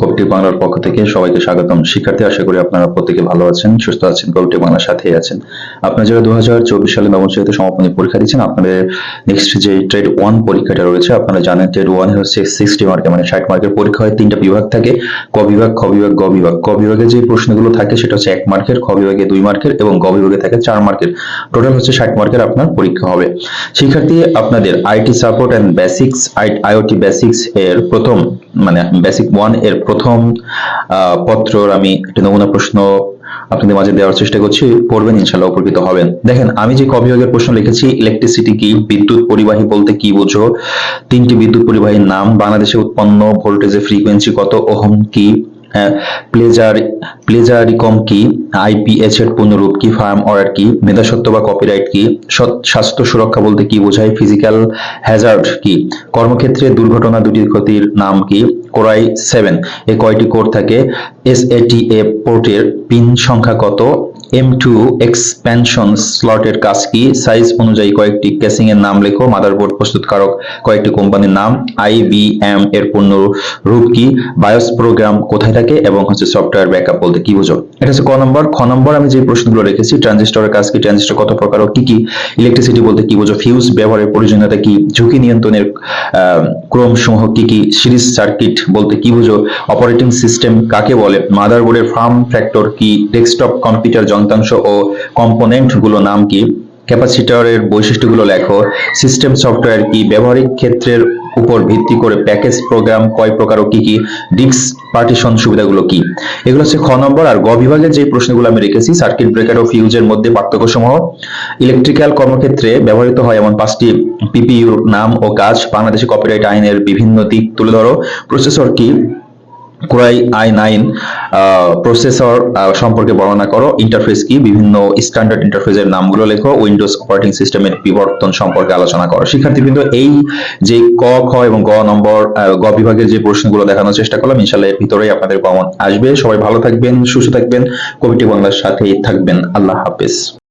কবিটি বাংলার পক্ষ থেকে সবাইকে স্বাগতম। শিক্ষার্থী, আশা করি আপনারা প্রত্যেকে ভালো আছেন, সুস্থ আছেন কবিটি বাংলার সাথেই আছেন। আপনারা যারা দু হাজার চব্বিশ সালে নবম শ্রেণীতে সমাপনী পরীক্ষা দিচ্ছেন আপনাদের নেক্সট যে ট্রেড ওয়ান পরীক্ষাটা রয়েছে, আপনারা জানেন ট্রেড ওয়ান হচ্ছে সিক্সটি মার্কের মানে ষাট মার্কের পরীক্ষা হয়। তিনটা বিভাগ থাকে, ক বিভাগ, খ বিভাগ, গ বিভাগ। ক বিভাগে যে প্রশ্নগুলো থাকে, সেটা হচ্ছে এক মার্কের, খ বিভাগে দুই মার্কের এবং গ বিভাগে থাকে চার মার্কের। টোটাল হচ্ছে ষাট মার্কের আপনার পরীক্ষা হবে। শিক্ষার্থী, আপনাদের IT support and basics IoT basics এর প্রথম মানে বেসিক ওয়ানের প্রথম পত্র আমি একটা নমুনা প্রশ্ন আপনাদের মাঝে দেওয়ার চেষ্টা করছি, পড়বেন ইনশাল্লাহ উপকৃত হবেন। দেখেন, আমি যে কবিয়োগের প্রশ্ন লিখেছি ইলেকট্রিসিটি কি, বিদ্যুৎ পরিবাহী বলতে কি বোঝো? তিনটি বিদ্যুৎ পরিবাহীর নাম, বাংলাদেশে উৎপন্ন ভোল্টেজের ফ্রিকোয়েন্সি কত ওহম কি? প্লেজার প্লেজারিকম কি? আইপি এর পুনরূপ কি? ফার্ম অর্ডার কি? মেধাসত্ব বা কপিরাইট কি? স্বাস্থ্য সুরক্ষা বলতে কি বোঝায়? ফিজিক্যাল হ্যাজার্ড কি? কর্মক্ষেত্রে দুর্ঘটনা দুটির ক্ষতির নাম কি? কোরাই সেভেন এ কয়টি কোড থাকে? এস এটি এ পোর্টের পিন সংখ্যা কত? এম টু এক্সপ্যানশন স্লটের কাজ কি? সাইজ অনুযায়ী কয়েকটি কেসিং এর নাম লেখো মাদারবোর্ড প্রস্তুতকারক কয়েকটি কোম্পানির নাম আইবিএম এর পূর্ণ রূপ কি? বায়োস প্রোগ্রাম কোথায় থাকে এবং হচ্ছে সফটওয়্যার ব্যাকআপ বলতে কি বোঝো? এটা হচ্ছে ক নম্বর। খ নম্বর আমি যে প্রশ্নগুলো রেখেছি ট্রানজিস্টরের কাজ কি? ট্রানজিস্টর কত প্রকার ও কি কি? ইলেকট্রিসিটি বলতে কি বোঝো? ফিউজ ব্যবহারের প্রয়োজনীয়তা কি? ঝুঁকি নিয়ন্ত্রণের ক্রম সমূহ কি কি? সিরিজ সার্কিট বলতে কি বোঝো? অপারেটিং সিস্টেম কাকে বলে? মাদারবোর্ডের ফার্ম ফ্যাক্টর কি? ডেস্কটপ কম্পিউটার যন্ত্রাংশ ও কম্পোনেন্টগুলো নাম কি? ক্যাপাসিটরের বৈশিষ্ট্যগুলো লেখো। সিস্টেম সফটওয়্যার কি? ব্যবহারিক ক্ষেত্রের উপর ভিত্তি করে প্যাকেজ প্রোগ্রাম কয় প্রকার ও কি কি? ডিস্ক পার্টিশন সুবিধাগুলো কি? এগুলো হচ্ছে খ নম্বর আর গ বিভাগের যে প্রশ্নগুলো আমি রেখেছি, সার্কিট ব্রেকার ও ফিউজের মধ্যে পার্থক্য সমূহ ইলেকট্রিক্যাল কর্মক্ষেত্রে ব্যবহৃত হয় এমন পাঁচটি পিপিইউর নাম ও কাজ। বাংলাদেশে কপিরাইট আইনের বিভিন্ন দিক তুলে ধরো। প্রসেসর কি? কোরাই আই নাইন প্রসেসর সম্পর্কে বর্ণনা করো। ইন্টারফেস কি? বিভিন্ন স্ট্যান্ডার্ড ইন্টারফেসের নামগুলো লেখো। উইন্ডোজ অপারেটিং সিস্টেমের বিবর্তন সম্পর্কে আলোচনা করো। শিক্ষার্থীবৃন্দ, এই যে ক, খ এবং গ নম্বর গ বিভাগের যে প্রশ্নগুলো দেখানোর চেষ্টা করলাম, ইনশাল্লাহ এর ভিতরেই আপনাদের কমন আসবে। সবাই ভালো থাকবেন, সুস্থ থাকবেন। কমিটি বাংলার সাথেই থাকবেন। আল্লাহ হাফেজ।